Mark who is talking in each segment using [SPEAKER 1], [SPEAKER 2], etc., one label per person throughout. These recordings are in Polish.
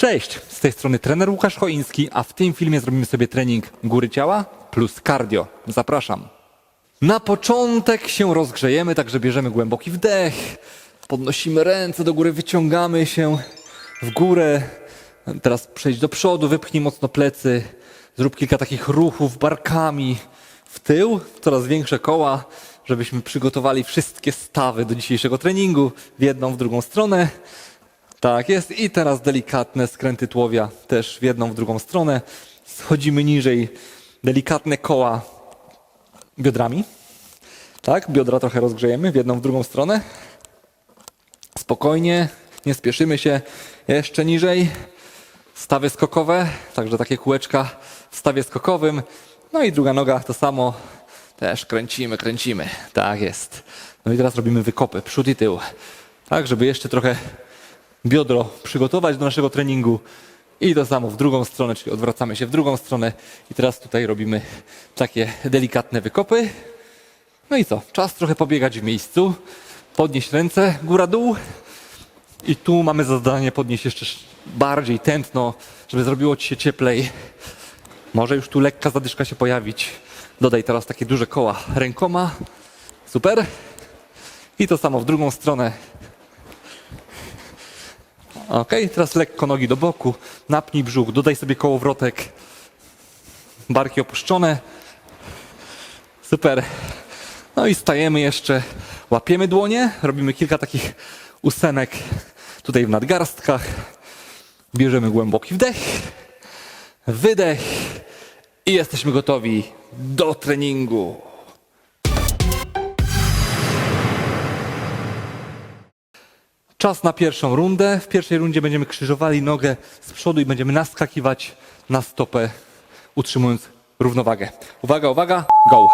[SPEAKER 1] Cześć, z tej strony trener Łukasz Choiński, a w tym filmie zrobimy sobie trening góry ciała plus cardio. Zapraszam. Na początek się rozgrzejemy, także bierzemy głęboki wdech, podnosimy ręce do góry, wyciągamy się w górę. Teraz przejdź do przodu, wypchnij mocno plecy, zrób kilka takich ruchów barkami w tył, coraz większe koła, żebyśmy przygotowali wszystkie stawy do dzisiejszego treningu w jedną, w drugą stronę. Tak jest. I teraz delikatne skręty tułowia też w jedną, w drugą stronę. Schodzimy niżej. Delikatne koła biodrami. Tak, biodra trochę rozgrzejemy w jedną, w drugą stronę. Spokojnie, nie spieszymy się. Jeszcze niżej. Stawy skokowe, także takie kółeczka w stawie skokowym. No i druga noga to samo. Też kręcimy, kręcimy. Tak jest. No i teraz robimy wykopy, przód i tył. Tak, żeby jeszcze trochę biodro przygotować do naszego treningu. I to samo w drugą stronę, czyli odwracamy się w drugą stronę. I teraz tutaj robimy takie delikatne wykopy. No i co? Czas trochę pobiegać w miejscu. Podnieść ręce, góra-dół. I tu mamy zadanie podnieść jeszcze bardziej tętno, żeby zrobiło ci się cieplej. Może już tu lekka zadyszka się pojawić. Dodaj teraz takie duże koła rękoma. Super. I to samo w drugą stronę. Ok, teraz lekko nogi do boku, napnij brzuch, dodaj sobie kołowrotek, barki opuszczone. Super. No i stajemy jeszcze, łapiemy dłonie, robimy kilka takich ósemek tutaj w nadgarstkach. Bierzemy głęboki wdech, wydech i jesteśmy gotowi do treningu. Czas na pierwszą rundę. W pierwszej rundzie będziemy krzyżowali nogę z przodu i będziemy naskakiwać na stopę, utrzymując równowagę. Uwaga, uwaga, go.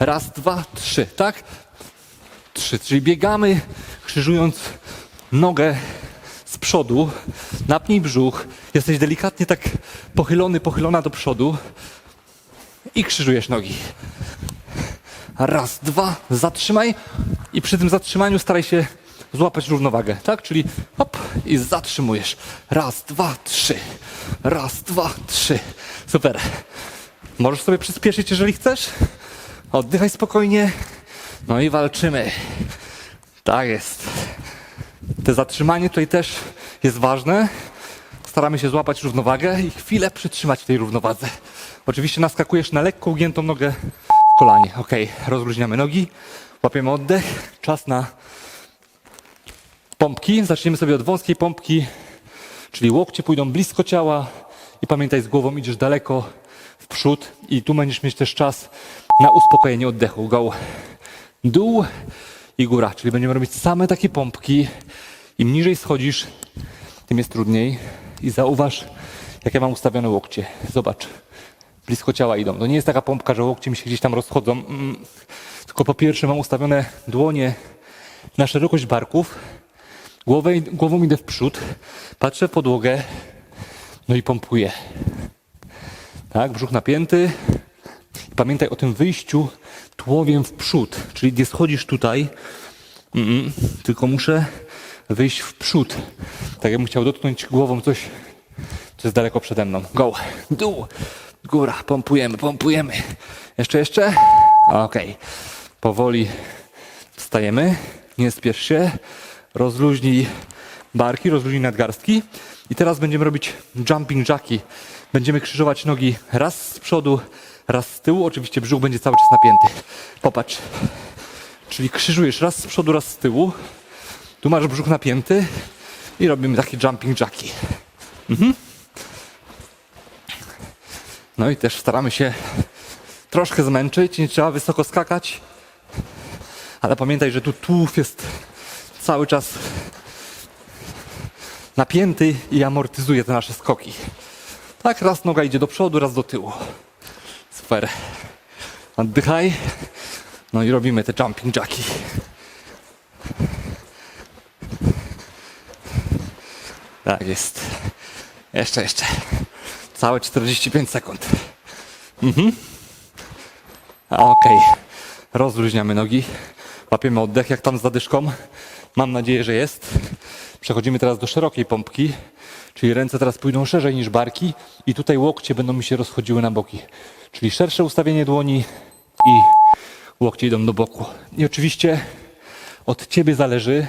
[SPEAKER 1] Raz, dwa, trzy, tak? Trzy, czyli biegamy, krzyżując nogę z przodu, napnij brzuch, jesteś delikatnie tak pochylony, pochylona do przodu i krzyżujesz nogi. Raz, dwa, zatrzymaj i przy tym zatrzymaniu staraj się złapać równowagę, tak? Czyli hop i zatrzymujesz. Raz, dwa, trzy. Raz, dwa, trzy. Super. Możesz sobie przyspieszyć, jeżeli chcesz. Oddychaj spokojnie. No i walczymy. Tak jest. Te zatrzymanie tutaj też jest ważne. Staramy się złapać równowagę i chwilę przytrzymać w tej równowadze. Oczywiście naskakujesz na lekko ugiętą nogę w kolanie. Ok, rozluźniamy nogi, łapiemy oddech. Czas na pompki. Zaczniemy sobie od wąskiej pompki, czyli łokcie pójdą blisko ciała i pamiętaj, z głową idziesz daleko w przód i tu będziesz mieć też czas na uspokojenie oddechu. Go dół i góra, czyli będziemy robić same takie pompki. Im niżej schodzisz, tym jest trudniej. I zauważ, jak ja mam ustawione łokcie. Zobacz, blisko ciała idą. To nie jest taka pompka, że łokcie mi się gdzieś tam rozchodzą. Mm. Tylko po pierwsze mam ustawione dłonie na szerokość barków, Głowę, głową idę w przód, patrzę w podłogę, no i pompuję. Tak, brzuch napięty. Pamiętaj o tym wyjściu tułowiem w przód, czyli nie schodzisz tutaj, mm, tylko muszę wyjść w przód. Tak jakbym chciał dotknąć głową coś, co jest daleko przede mną. Go, dół, góra, pompujemy, pompujemy. Jeszcze, jeszcze. Okej. Powoli wstajemy, nie spiesz się rozluźnij barki, rozluźnij nadgarstki. I teraz będziemy robić jumping jacki. Będziemy krzyżować nogi raz z przodu, raz z tyłu. Oczywiście brzuch będzie cały czas napięty. Popatrz. Czyli krzyżujesz raz z przodu, raz z tyłu. Tu masz brzuch napięty i robimy takie jumping jacki. Mhm. No i też staramy się troszkę zmęczyć, nie trzeba wysoko skakać. Ale pamiętaj, że tu tułów jest cały czas napięty i amortyzuje te nasze skoki. Tak, raz noga idzie do przodu, raz do tyłu. Super. Oddychaj. No i robimy te jumping jacki. Tak jest. Jeszcze, jeszcze. Całe 45 sekund. Mhm. Okej. Rozluźniamy nogi. Łapiemy oddech, jak tam z zadyszką. Mam nadzieję, że jest. Przechodzimy teraz do szerokiej pompki, czyli ręce teraz pójdą szerzej niż barki i tutaj łokcie będą mi się rozchodziły na boki. Czyli szersze ustawienie dłoni i łokcie idą do boku. I oczywiście od ciebie zależy,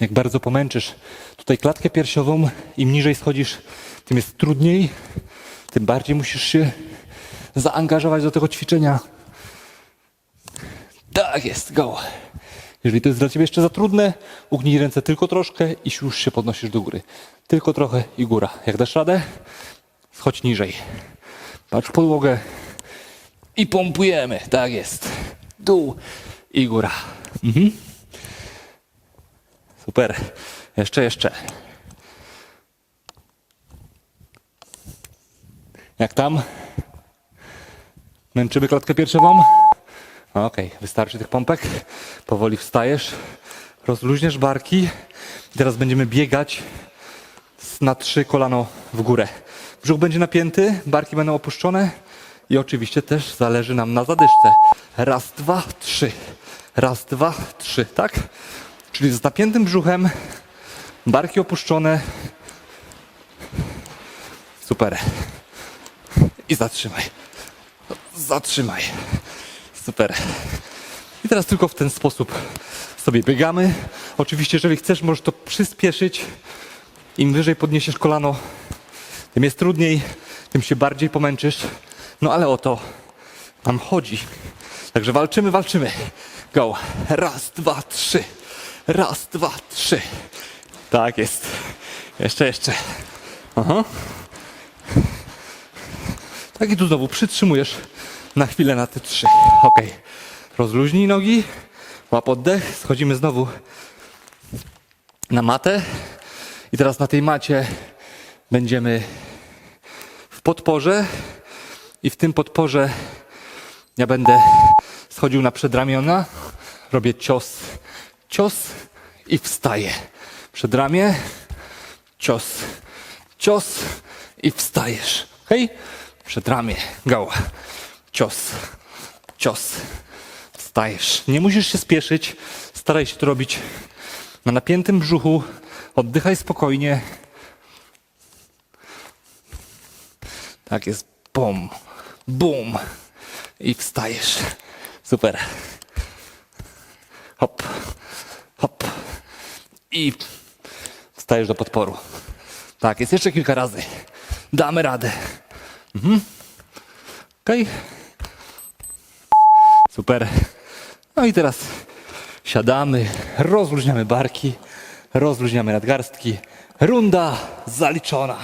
[SPEAKER 1] jak bardzo pomęczysz tutaj klatkę piersiową, im niżej schodzisz, tym jest trudniej, tym bardziej musisz się zaangażować do tego ćwiczenia. Tak jest, go. Jeżeli to jest dla ciebie jeszcze za trudne, ugnij ręce tylko troszkę i już się podnosisz do góry. Tylko trochę i góra. Jak dasz radę, schodź niżej. Patrz podłogę i pompujemy. Tak jest. Dół i góra. Mhm. Super. Jeszcze, jeszcze. Jak tam? Męczymy klatkę piersiową? Okej, wystarczy tych pompek. Powoli wstajesz, rozluźniesz barki. Teraz będziemy biegać na trzy kolano w górę. Brzuch będzie napięty, barki będą opuszczone i oczywiście też zależy nam na zadyszce. Raz, dwa, trzy. Raz, dwa, trzy, tak? Czyli z napiętym brzuchem, barki opuszczone. Super. I zatrzymaj. Zatrzymaj. Super. I teraz tylko w ten sposób sobie biegamy. Oczywiście, jeżeli chcesz, możesz to przyspieszyć. Im wyżej podniesiesz kolano, tym jest trudniej, tym się bardziej pomęczysz. No ale o to nam chodzi. Także walczymy, walczymy. Go. Raz, dwa, trzy. Raz, dwa, trzy. Tak jest. Jeszcze, jeszcze. Aha. Tak i tu znowu przytrzymujesz na chwilę na te trzy. Ok. Rozluźnij nogi, łap oddech, schodzimy znowu na matę. I teraz na tej macie będziemy w podporze i w tym podporze ja będę schodził na przedramiona, robię cios, cios i wstaję. Przedramię, cios, cios i wstajesz. Hej? Przedramię, go. Cios, cios. Wstajesz. Nie musisz się spieszyć. Staraj się to robić na napiętym brzuchu. Oddychaj spokojnie. Tak jest. Bum, bum. I wstajesz. Super. Hop, hop. I wstajesz do podporu. Tak, jest jeszcze kilka razy. Damy radę. Mhm. Okej. Super. No i teraz siadamy, rozluźniamy barki, rozluźniamy nadgarstki. Runda zaliczona.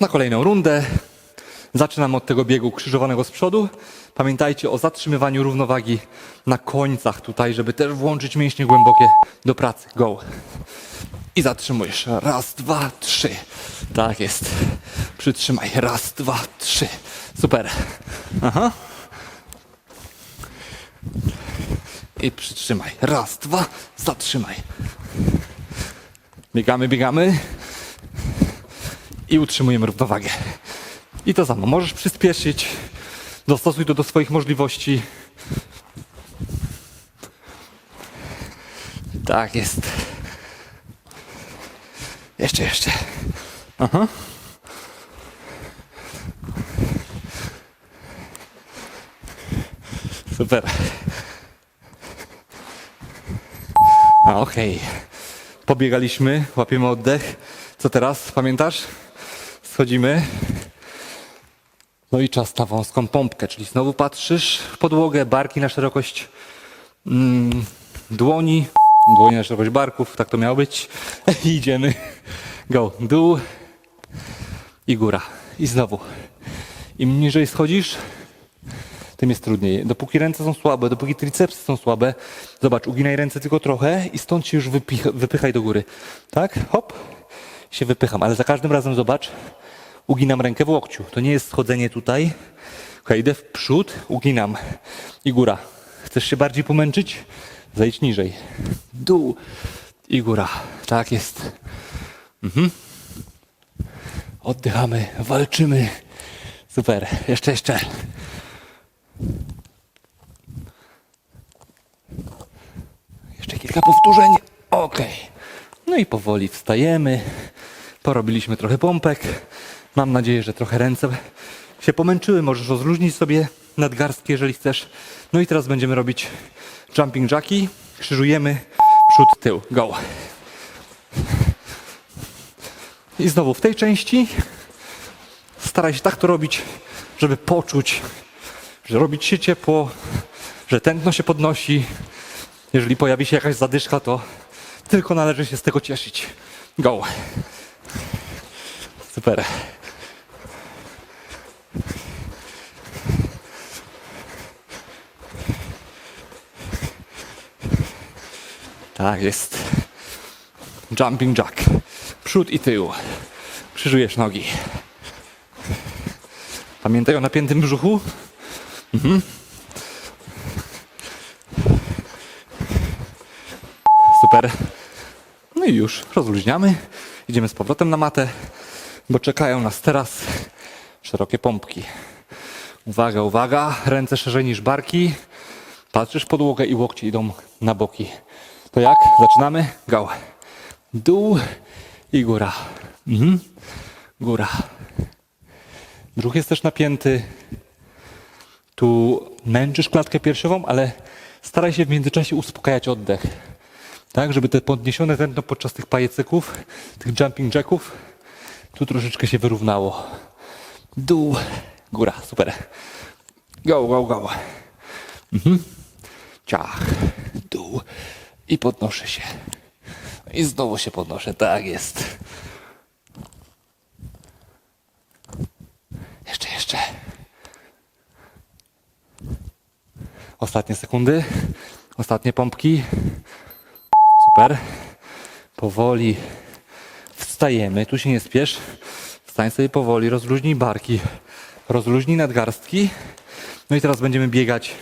[SPEAKER 1] Na kolejną rundę. Zaczynam od tego biegu krzyżowanego z przodu. Pamiętajcie o zatrzymywaniu równowagi na końcach tutaj, żeby też włączyć mięśnie głębokie do pracy. Go. I zatrzymujesz. Raz, dwa, trzy. Tak jest. Przytrzymaj. Raz, dwa, trzy. Super. Aha. I przytrzymaj. Raz, dwa, zatrzymaj. Biegamy, biegamy i utrzymujemy równowagę. I to samo, możesz przyspieszyć, dostosuj to do swoich możliwości. Tak jest. Jeszcze, jeszcze. Aha. Super. Okej. Pobiegaliśmy, łapiemy oddech. Co teraz? Pamiętasz? Schodzimy. No i czas na wąską pompkę, czyli znowu patrzysz w podłogę, barki na szerokość mm, dłoni, dłoni na szerokość barków, tak to miało być. I idziemy. Go, dół i góra. I znowu. Im niżej schodzisz, tym jest trudniej. Dopóki ręce są słabe, dopóki tricepsy są słabe, zobacz, uginaj ręce tylko trochę i stąd się już wypychaj do góry. Tak? Hop, się wypycham, ale za każdym razem zobacz, uginam rękę w łokciu. To nie jest schodzenie tutaj. Ok, idę w przód, uginam i góra. Chcesz się bardziej pomęczyć? Zejdź niżej. Dół i góra. Tak jest. Mhm. Oddychamy, walczymy. Super. Jeszcze, jeszcze. Jeszcze kilka powtórzeń. Okej. No i powoli wstajemy. Porobiliśmy trochę pompek. Mam nadzieję, że trochę ręce się pomęczyły. Możesz rozluźnić sobie nadgarstki, jeżeli chcesz. No i teraz będziemy robić jumping jacki. Krzyżujemy przód, tył. Go. I znowu w tej części staraj się tak to robić, żeby poczuć, że robi ci się ciepło, że tętno się podnosi. Jeżeli pojawi się jakaś zadyszka, to tylko należy się z tego cieszyć. Go. Super. Tak jest. Jumping jack. Przód i tył. Krzyżujesz nogi. Pamiętaj o napiętym brzuchu. Super. No i już, rozluźniamy. Idziemy z powrotem na matę, bo czekają nas teraz szerokie pompki. Uwaga, uwaga, ręce szerzej niż barki. Patrzysz podłogę i łokcie idą na boki. To jak? Zaczynamy? Go. Dół i góra. Mhm. Góra. Brzuch jest też napięty. Tu męczysz klatkę piersiową, ale staraj się w międzyczasie uspokajać oddech. Tak, żeby te podniesione tętno podczas tych pajecyków, tych jumping jacków, tu troszeczkę się wyrównało. Dół, góra, super. Go, go, go. Mhm. Ciach, dół i podnoszę się. I znowu się podnoszę, tak jest. Jeszcze, jeszcze. Ostatnie sekundy, ostatnie pompki. Super. Powoli wstajemy. Tu się nie spiesz. Wstań sobie powoli, rozluźnij barki, rozluźnij nadgarstki. No i teraz będziemy biegać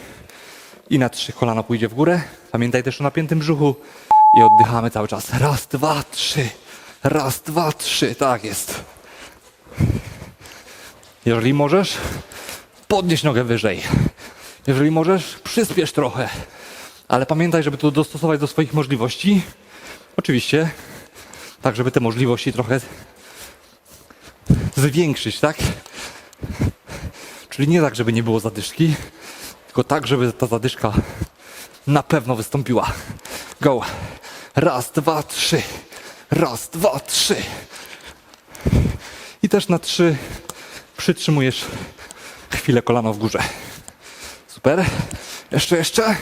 [SPEAKER 1] i na trzy kolano pójdzie w górę. Pamiętaj też o napiętym brzuchu i oddychamy cały czas. Raz, dwa, trzy. Raz, dwa, trzy. Tak jest. Jeżeli możesz, podnieś nogę wyżej. Jeżeli możesz, przyspiesz trochę. Ale pamiętaj, żeby to dostosować do swoich możliwości. Oczywiście, tak żeby te możliwości trochę zwiększyć, tak? Czyli nie tak, żeby nie było zadyszki, tylko tak, żeby ta zadyszka na pewno wystąpiła. Go. Raz, dwa, trzy. Raz, dwa, trzy. I też na trzy przytrzymujesz chwilę kolano w górze. Super. Jeszcze, jeszcze.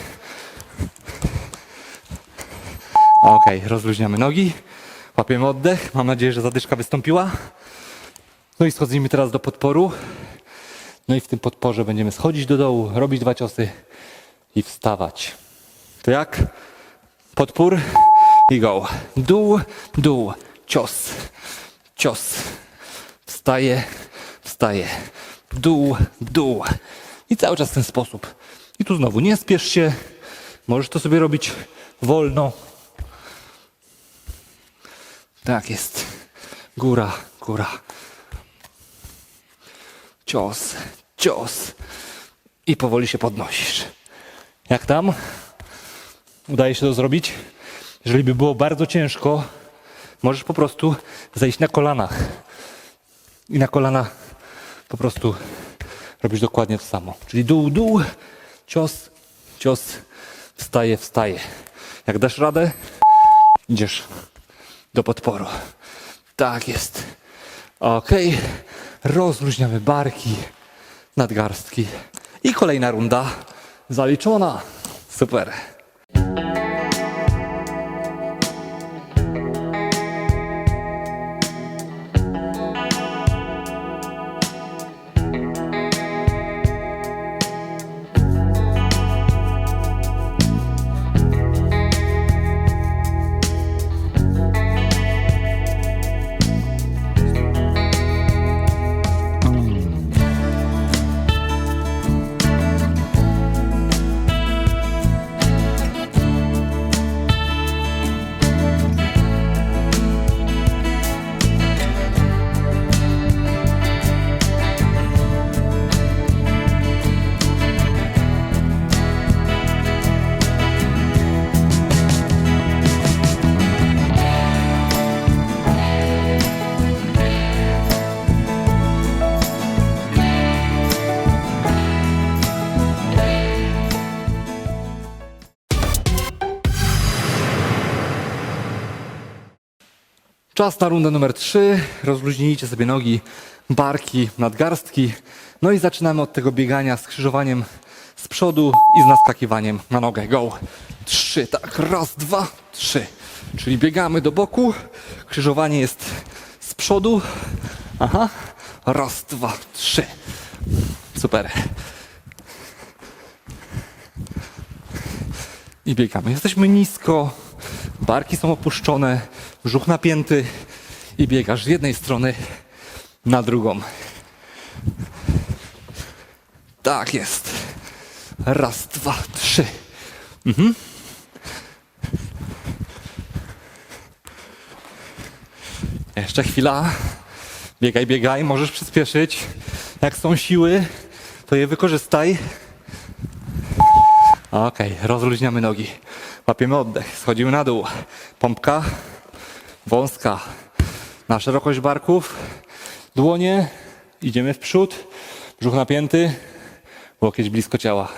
[SPEAKER 1] Okej, rozluźniamy nogi. Łapiemy oddech. Mam nadzieję, że zadyszka wystąpiła. No i schodzimy teraz do podporu. No i w tym podporze będziemy schodzić do dołu, robić dwa ciosy i wstawać. To jak? Podpór i go. Dół, dół, cios, cios. Wstaje, wstaje. Dół, dół. I cały czas w ten sposób. I tu znowu nie spiesz się. Możesz to sobie robić wolno. Tak jest. Góra, góra. Cios, cios. I powoli się podnosisz. Jak tam? Udaje się to zrobić? Jeżeli by było bardzo ciężko, możesz po prostu zejść na kolanach. I na kolana po prostu robisz dokładnie to samo. Czyli dół, dół, cios, cios, wstaje, wstaje. Jak dasz radę, Idziesz do podporu. Tak jest. Ok. Rozluźniamy barki, nadgarstki. I kolejna runda zaliczona. Super. Czas na rundę numer 3. Rozluźnijcie sobie nogi, barki, nadgarstki. No i zaczynamy od tego biegania z krzyżowaniem z przodu i z naskakiwaniem na nogę. Go. Trzy, tak. Raz, dwa, trzy. Czyli biegamy do boku. Krzyżowanie jest z przodu. Aha. Raz, dwa, trzy. Super. I biegamy. Jesteśmy nisko, barki są opuszczone, brzuch napięty i biegasz z jednej strony na drugą. Tak jest. Raz, dwa, trzy. Mhm. Jeszcze chwila. Biegaj, biegaj, możesz przyspieszyć. Jak są siły, to je wykorzystaj. Okej, rozluźniamy nogi. Łapiemy oddech, schodzimy na dół. Pompka wąska na szerokość barków. Dłonie, idziemy w przód. Brzuch napięty, łokieć blisko ciała.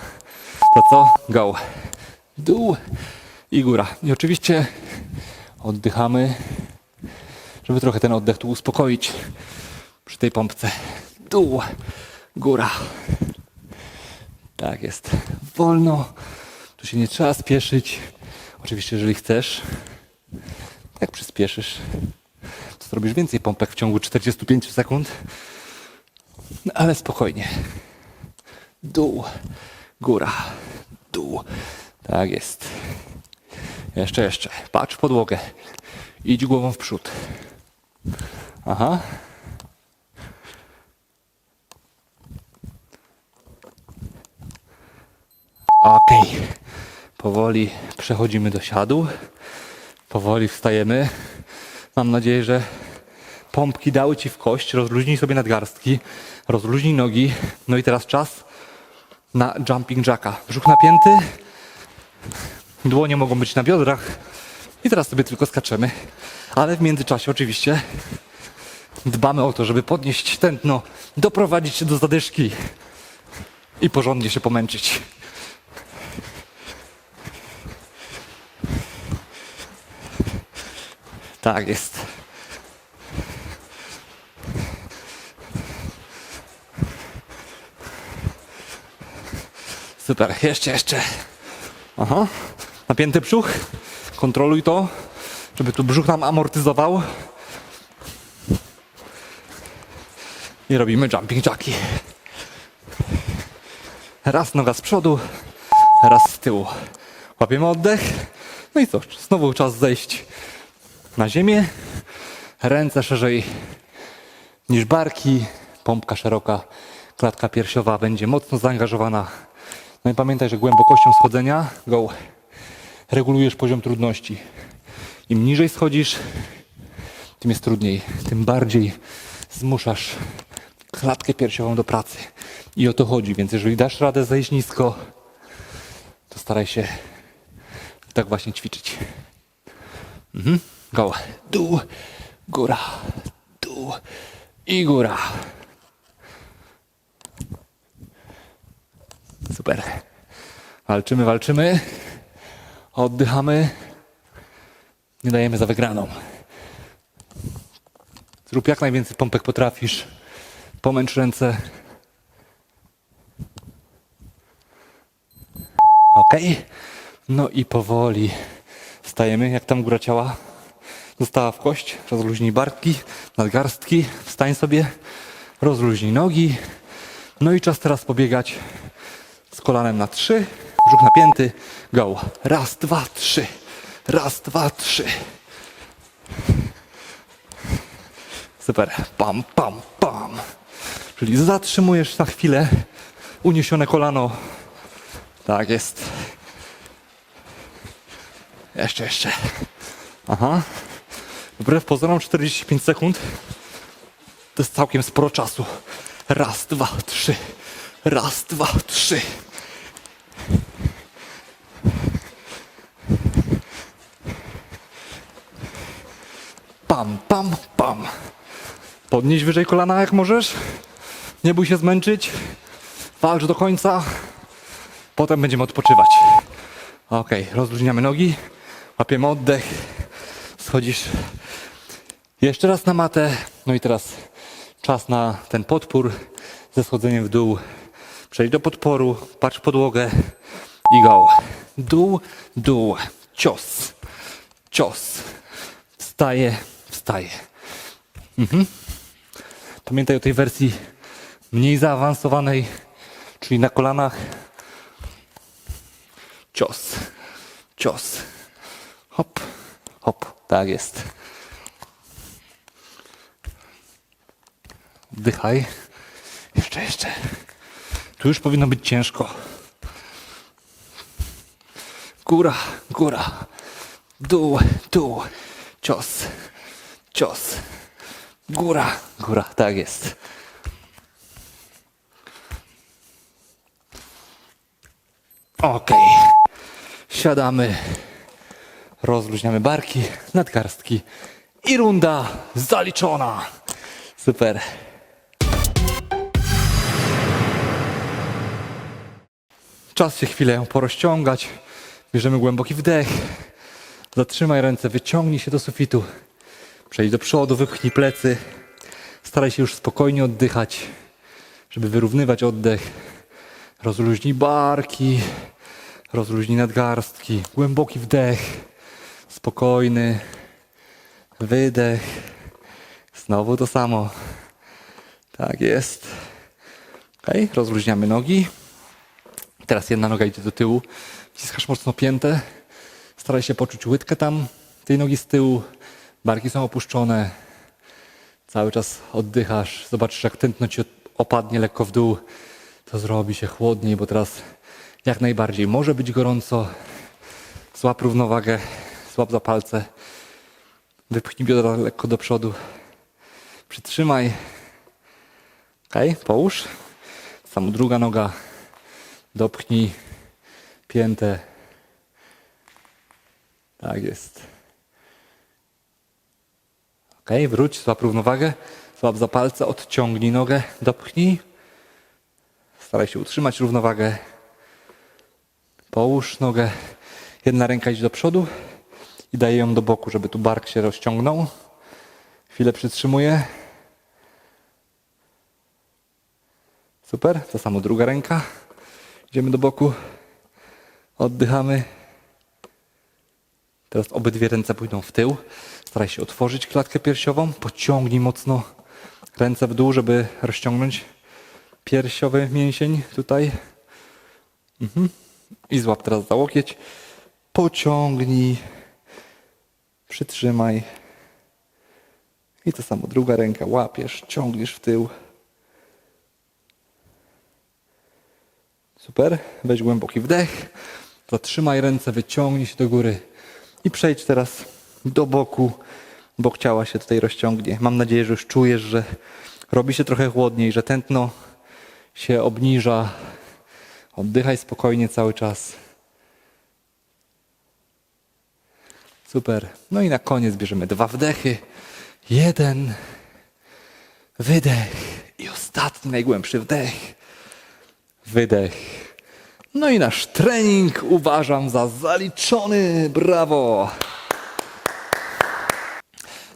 [SPEAKER 1] To co? Go. Dół i góra. I oczywiście oddychamy, żeby trochę ten oddech tu uspokoić przy tej pompce. Dół, góra. Tak jest. Wolno. Tu się nie trzeba spieszyć. Oczywiście, jeżeli chcesz, jak przyspieszysz, to zrobisz więcej pompek w ciągu 45 sekund. No, ale spokojnie. Dół, góra, dół. Tak jest. Jeszcze, jeszcze. Patrz w podłogę. Idź głową w przód. Aha. Okej. Powoli przechodzimy do siadu. Powoli wstajemy. Mam nadzieję, że pompki dały Ci w kość. Rozluźnij sobie nadgarstki. Rozluźnij nogi. No i teraz czas na jumping jacka. Brzuch napięty. Dłonie mogą być na biodrach. I teraz sobie tylko skaczemy. Ale w międzyczasie oczywiście dbamy o to, żeby podnieść tętno, doprowadzić się do zadyszki i porządnie się pomęczyć. Tak jest. Super, jeszcze, jeszcze. Aha. Napięty brzuch. Kontroluj to, żeby tu brzuch nam amortyzował. I robimy jumping jacki. Raz noga z przodu, raz z tyłu. Łapiemy oddech. No i co? Znowu czas zejść na ziemię. Ręce szerzej niż barki. Pompka szeroka. Klatka piersiowa będzie mocno zaangażowana. No i pamiętaj, że głębokością schodzenia go regulujesz poziom trudności. Im niżej schodzisz, tym jest trudniej. Tym bardziej zmuszasz klatkę piersiową do pracy. I o to chodzi. Więc jeżeli dasz radę zejść nisko, to staraj się tak właśnie ćwiczyć. Mhm. Go. Dół, góra, dół i góra. Super. Walczymy, walczymy. Oddychamy. Nie dajemy za wygraną. Zrób jak najwięcej pompek potrafisz. Pomęcz ręce. Ok. No i powoli wstajemy. Jak tam góra ciała? Została w kość. Rozluźnij barki, nadgarstki. Wstań sobie. Rozluźnij nogi. No i czas teraz pobiegać z kolanem na trzy. Brzuch napięty. Go. Raz, dwa, trzy. Raz, dwa, trzy. Super. Pam, pam, pam. Czyli zatrzymujesz na chwilę uniesione kolano. Tak jest. Jeszcze, jeszcze. Aha. Wbrew pozorom 45 sekund. To jest całkiem sporo czasu. Raz, dwa, trzy. Raz, dwa, trzy. Pam, pam, pam. Podnieś wyżej kolana jak możesz. Nie bój się zmęczyć. Walcz do końca. Potem będziemy odpoczywać. Ok, rozluźniamy nogi. Łapiemy oddech. Schodzisz jeszcze raz na matę. No i teraz czas na ten podpór ze schodzeniem w dół. Przejdź do podporu, patrz podłogę i go. Dół, dół, cios, cios. Wstaje, wstaje. Mhm. Pamiętaj o tej wersji mniej zaawansowanej, czyli na kolanach. Cios, cios. Hop, hop, tak jest. Wdychaj. Jeszcze, jeszcze. Tu już powinno być ciężko. Góra, góra. Dół, dół. Cios, cios. Góra, góra. Tak jest. Okej. Siadamy. Rozluźniamy barki, nadgarstki. I runda zaliczona. Super. Czas się chwilę porozciągać. Bierzemy głęboki wdech. Zatrzymaj ręce, wyciągnij się do sufitu. Przejdź do przodu, wypchnij plecy. Staraj się już spokojnie oddychać, żeby wyrównywać oddech. Rozluźnij barki, rozluźnij nadgarstki. Głęboki wdech, spokojny wydech. Znowu to samo. Tak jest. Ok, rozluźniamy nogi. Teraz jedna noga idzie do tyłu. Wciskasz mocno piętę. Staraj się poczuć łydkę tam tej nogi z tyłu. Barki są opuszczone. Cały czas oddychasz. Zobaczysz, jak tętno ci opadnie lekko w dół. To zrobi się chłodniej, bo teraz jak najbardziej może być gorąco. Złap równowagę, złap za palce. Wypchnij biodra lekko do przodu. Przytrzymaj. Ok, połóż. Samo druga noga. Dopchnij piętę. Tak jest. Ok, wróć, złap równowagę. Złap za palce, odciągnij nogę, dopchnij. Staraj się utrzymać równowagę. Połóż nogę. Jedna ręka idzie do przodu i daję ją do boku, żeby tu bark się rozciągnął. Chwilę przytrzymuję. Super. To samo druga ręka. Idziemy do boku. Oddychamy. Teraz obydwie ręce pójdą w tył. Staraj się otworzyć klatkę piersiową. Pociągnij mocno ręce w dół, żeby rozciągnąć piersiowy mięsień tutaj. Mhm. I złap teraz za łokieć. Pociągnij. Przytrzymaj. I to samo druga ręka. Łapiesz, ciągniesz w tył. Super. Weź głęboki wdech. Zatrzymaj ręce, wyciągnij się do góry. I przejdź teraz do boku. Bok ciała się tutaj rozciągnie. Mam nadzieję, że już czujesz, że robi się trochę chłodniej, że tętno się obniża. Oddychaj spokojnie cały czas. Super. No i na koniec bierzemy dwa wdechy. Jeden wydech i ostatni najgłębszy wdech. Wydech. No i nasz trening uważam za zaliczony. Brawo.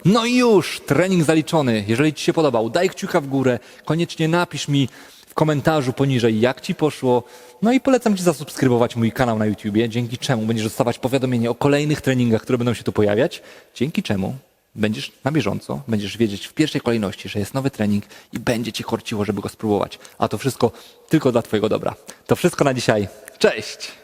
[SPEAKER 1] No i już, trening zaliczony. Jeżeli Ci się podobał, daj kciuka w górę. Koniecznie napisz mi w komentarzu poniżej, jak Ci poszło. No i polecam Ci zasubskrybować mój kanał na YouTubie, dzięki czemu będziesz dostawać powiadomienie o kolejnych treningach, które będą się tu pojawiać. Dzięki czemu będziesz na bieżąco, będziesz wiedzieć w pierwszej kolejności, że jest nowy trening i będzie Ci korciło, żeby go spróbować. A to wszystko tylko dla Twojego dobra. To wszystko na dzisiaj. Cześć!